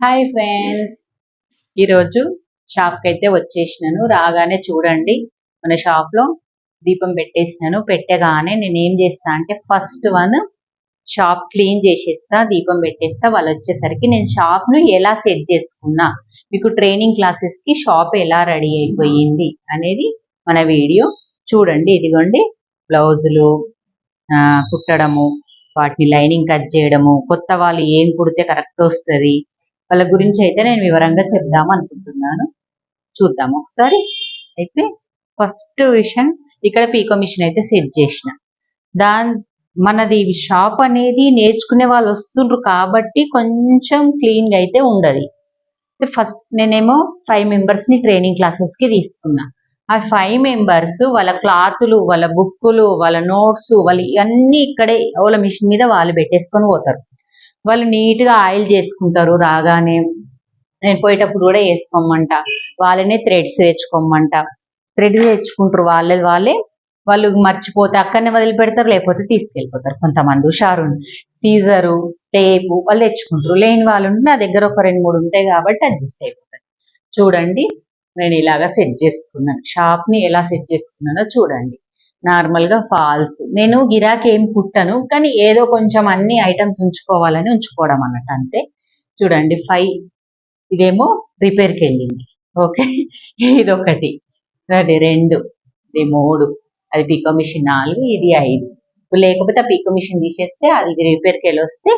Hi friends ఈరోజు షాప్కి అయితే వచ్చేసినాను. రాగానే చూడండి. మన షాప్లో దీపం పెట్టేసినాను. పెట్టగానే నేను ఏం చేస్తా అంటే ఫస్ట్ వన్ షాప్ క్లీన్ చేసేస్తా దీపం పెట్టేస్తా. వాళ్ళు వచ్చేసరికి నేను షాప్ను ఎలా సెట్ చేసుకున్నా మీకు ట్రైనింగ్ క్లాసెస్కి షాప్ ఎలా రెడీ అయిపోయింది అనేది మన వీడియో చూడండి. ఇదిగోండి. బ్లౌజులు కుట్టడము వాటిని లైనింగ్ కట్ చేయడము కొత్త వాళ్ళు ఏం కుడితే కరెక్ట్ వస్తుంది వాళ్ళ గురించి అయితే నేను వివరంగా చెప్దాం అనుకుంటున్నాను. చూద్దాం ఒకసారి. అయితే ఫస్ట్ విషయం ఇక్కడ పీకో మిషన్ అయితే సెట్ చేసిన. దాని మనది షాప్ అనేది నేర్చుకునే వాళ్ళు వస్తుండ్రు కాబట్టి కొంచెం క్లీన్గా అయితే ఉండదు. ఫస్ట్ నేనేమో ఫైవ్ మెంబర్స్ని ట్రైనింగ్ క్లాసెస్కి తీసుకున్నా. ఆ ఫైవ్ మెంబర్స్ వాళ్ళ క్లాతులు వాళ్ళ బుక్కులు వాళ్ళ నోట్స్ వాళ్ళు ఇవన్నీ ఇక్కడే వాళ్ళ మిషన్ మీద వాళ్ళు పెట్టేసుకొని పోతారు. వాళ్ళు నీట్గా ఆయిల్ చేసుకుంటారు రాగానే. నేను పోయేటప్పుడు కూడా వేసుకోమంట. వాళ్ళనే థ్రెడ్స్ తెచ్చుకోమంట థ్రెడ్ తెచ్చుకుంటారు వాళ్ళే వాళ్ళే. వాళ్ళు మర్చిపోతే అక్కడనే వదిలిపెడతారు లేకపోతే తీసుకెళ్ళిపోతారు. కొంతమంది హుషారుని సీజరు టేపు వాళ్ళు తెచ్చుకుంటారు. లేని వాళ్ళు ఉంటే నా దగ్గర ఒక రెండు మూడు ఉంటాయి కాబట్టి అడ్జస్ట్ అయిపోతారు చూడండి నేను ఇలాగా సెట్ చేసుకున్నాను. షాప్ని ఎలా సెట్ చేసుకున్నానో చూడండి. నార్మల్గా ఫాల్స్. నేను గిరాకీ ఏం పుట్టను కానీ ఏదో కొంచెం అన్ని ఐటమ్స్ ఉంచుకోవాలని ఉంచుకోవడం అన్నట్టు అంతే. చూడండి ఫైవ్ ఇదేమో రిపేర్కి వెళ్ళింది ఓకే ఇది ఒకటి అది రెండు ఇది మూడు అది పీకో మిషన్ నాలుగు ఇది ఐదు. లేకపోతే పీకో పికో మిషన్ తీసేస్తే అది రిపేర్కి వెళ్ళి వస్తే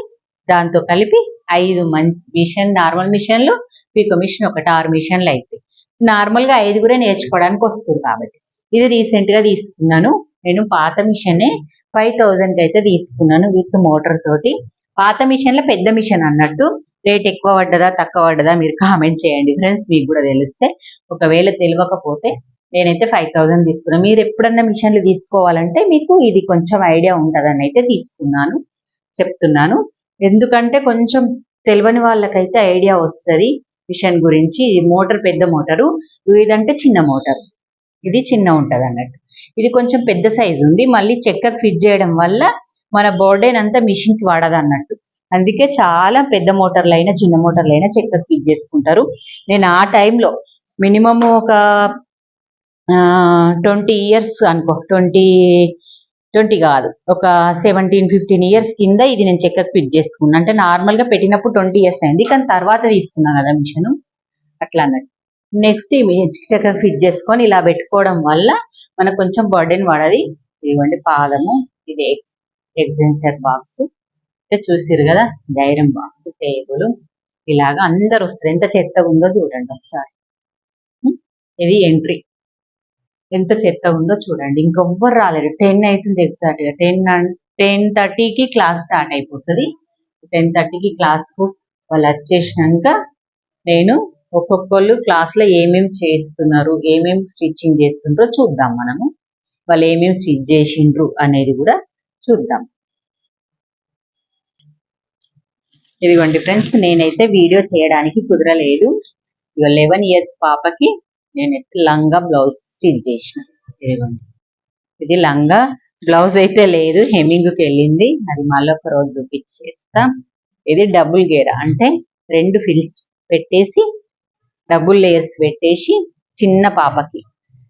దాంతో కలిపి ఐదు మంచి మిషన్ నార్మల్ మిషన్లు పికో మిషన్ ఒకటి ఆరు మిషన్లు అయితే నార్మల్గా ఐదుగురే నేర్చుకోవడానికి వస్తుంది కాబట్టి. ఇది రీసెంట్గా తీసుకున్నాను. నేను పాత మిషనే ఫైవ్ థౌజండ్కి అయితే తీసుకున్నాను విత్ మోటార్ తోటి. పాత మిషన్లో పెద్ద మిషన్ అన్నట్టు. రేట్ ఎక్కువ పడ్డదా తక్కువ పడ్డదా మీరు కామెంట్ చేయండి ఫ్రెండ్స్ మీకు కూడా తెలిస్తే. ఒకవేళ తెలియకపోతే నేనైతే ఫైవ్ థౌజండ్ తీసుకున్నాను. మీరు ఎప్పుడన్నా మిషన్లు తీసుకోవాలంటే మీకు ఇది కొంచెం ఐడియా ఉంటుందని అయితే తీసుకున్నాను చెప్తున్నాను. ఎందుకంటే కొంచెం తెలియని వాళ్ళకైతే ఐడియా వస్తుంది మిషన్ గురించి. ఇది మోటార్ పెద్ద మోటారు. ఇదంటే చిన్న మోటార్. ఇది చిన్న ఉంటది అన్నట్టు. ఇది కొంచెం పెద్ద సైజు ఉంది. మళ్ళీ చెక్కకు ఫిట్ చేయడం వల్ల మన బోర్డేన్ అంతా మిషన్కి వాడదు అన్నట్టు. అందుకే చాలా పెద్ద మోటార్లు అయినా చిన్న మోటార్లు అయినా చెక్కకు ఫిట్ చేసుకుంటారు. నేను ఆ టైంలో మినిమమ్ ఒక ట్వంటీ ఇయర్స్ అనుకో ట్వంటీ ట్వంటీ కాదు ఒక సెవెంటీన్ ఫిఫ్టీన్ ఇయర్స్ కింద ఇది నేను చెక్కకు ఫిట్ చేసుకున్నాను అంటే నార్మల్గా పెట్టినప్పుడు ట్వంటీ ఇయర్స్ అయింది. కానీ తర్వాత తీసుకున్నాను కదా మిషన్ అట్లా అన్నట్టు. నెక్స్ట్ ఈ చెక్కర్ ఫిట్ చేసుకొని ఇలా పెట్టుకోవడం వల్ల మనకు కొంచెం బర్డెన్ పడది. ఇదిగోండి పాదము ఇది ఎగ్జెంటర్ బాక్స్ చూసిరు కదా ధైర్యం బాక్స్ టేబుల్. ఇలాగా అందరు వస్తారు. ఎంత చెత్తగా ఉందో చూడండి ఒకసారి. ఇది ఎంట్రీ ఎంత చెత్తగా ఉందో చూడండి. ఇంకొవ్వరు రాలేరు. టెన్ అవుతుంది ఎగ్జాక్ట్గా. టెన్ టెన్ థర్టీకి క్లాస్ స్టార్ట్ అయిపోతుంది. టెన్ థర్టీకి క్లాస్కు వాళ్ళు వచ్చేసినాక నేను ఒక్కొక్కళ్ళు క్లాస్లో ఏమేమి చేస్తున్నారు ఏమేమి స్టిచ్చింగ్ చేస్తుండ్రో చూద్దాం మనము. వాళ్ళు ఏమేమి స్టిచ్ చేసిండ్రు అనేది కూడా చూద్దాం. ఇదిగోండి ఫ్రెండ్స్ నేనైతే వీడియో చేయడానికి కుదరలేదు. ఇక లెవెన్ ఇయర్స్ పాపకి నేనైతే లంగా బ్లౌజ్ స్టిచ్ చేసిన. ఇదిగోండి. ఇది లంగా బ్లౌజ్ అయితే లేదు హెమ్మింగ్కి వెళ్ళింది. అది మళ్ళీ ఒక రోజు చూపించేస్తా. ఇది డబుల్ గేర అంటే రెండు ఫిల్స్ పెట్టేసి డబుల్ లేయర్స్ పెట్టేసి చిన్న పాపకి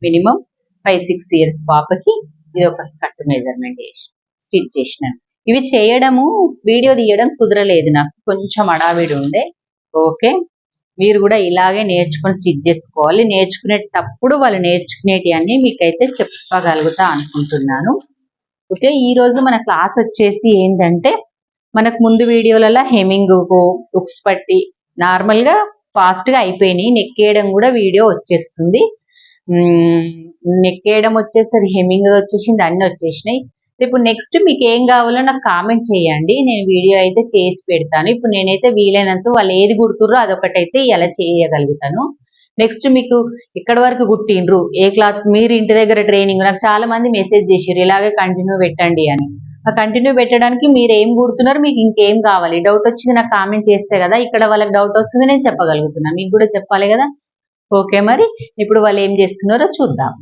మినిమం ఫైవ్ సిక్స్ ఇయర్స్ పాపకి ఇది ఒక స్కర్ట్ మెజర్మెంట్ చేసి స్టిచ్ చేసినాను. ఇవి చేయడము వీడియో తీయడం కుదరలేదు నాకు. కొంచెం అడావిడి ఉండే. ఓకే? మీరు కూడా ఇలాగే నేర్చుకొని స్టిచ్ చేసుకోవాలి. నేర్చుకునేటప్పుడు వాళ్ళు నేర్చుకునేటి అన్ని మీకైతే చెప్పగలుగుతా అనుకుంటున్నాను. ఓకే? ఈరోజు మన క్లాస్ వచ్చేసి ఏంటంటే మనకు ముందు వీడియోలలో హెమింగ్ బుక్స్ పట్టి నార్మల్గా ఫాస్ట్గా అయిపోయినాయి. నెక్కేయడం కూడా వీడియో వచ్చేస్తుంది. నెక్కేయడం వచ్చేసరి హెమింగ్ వచ్చేసింది అన్ని వచ్చేసినాయి. ఇప్పుడు నెక్స్ట్ మీకు ఏం కావాలో నాకు కామెంట్ చేయండి. నేను వీడియో అయితే చేసి పెడతాను. ఇప్పుడు నేనైతే వీలైనంత వాళ్ళు ఏది గుర్తుర్రో అదొకటైతే ఇలా చేయగలుగుతాను. నెక్స్ట్ మీకు ఇక్కడ వరకు కుట్టిండ్రు ఏ క్లాత్? మీరు ఇంటి దగ్గర ట్రైనింగ్ నాకు చాలా మంది మెసేజ్ చేసిర్రు ఇలాగే కంటిన్యూ పెట్టండి అని. కంటిన్యూ పెట్టడానికి మీరు ఏం కుడుతున్నారు? మీకు ఇంకేం కావాలి? డౌట్ వచ్చింది నాకు కామెంట్ చేస్తే కదా ఇక్కడ వాళ్ళకి డౌట్ వస్తుంది నేను చెప్పగలుగుతున్నా. మీకు కూడా చెప్పాలి కదా? ఓకే మరి? ఇప్పుడు వాళ్ళు ఏం చేస్తున్నారో చూద్దాం.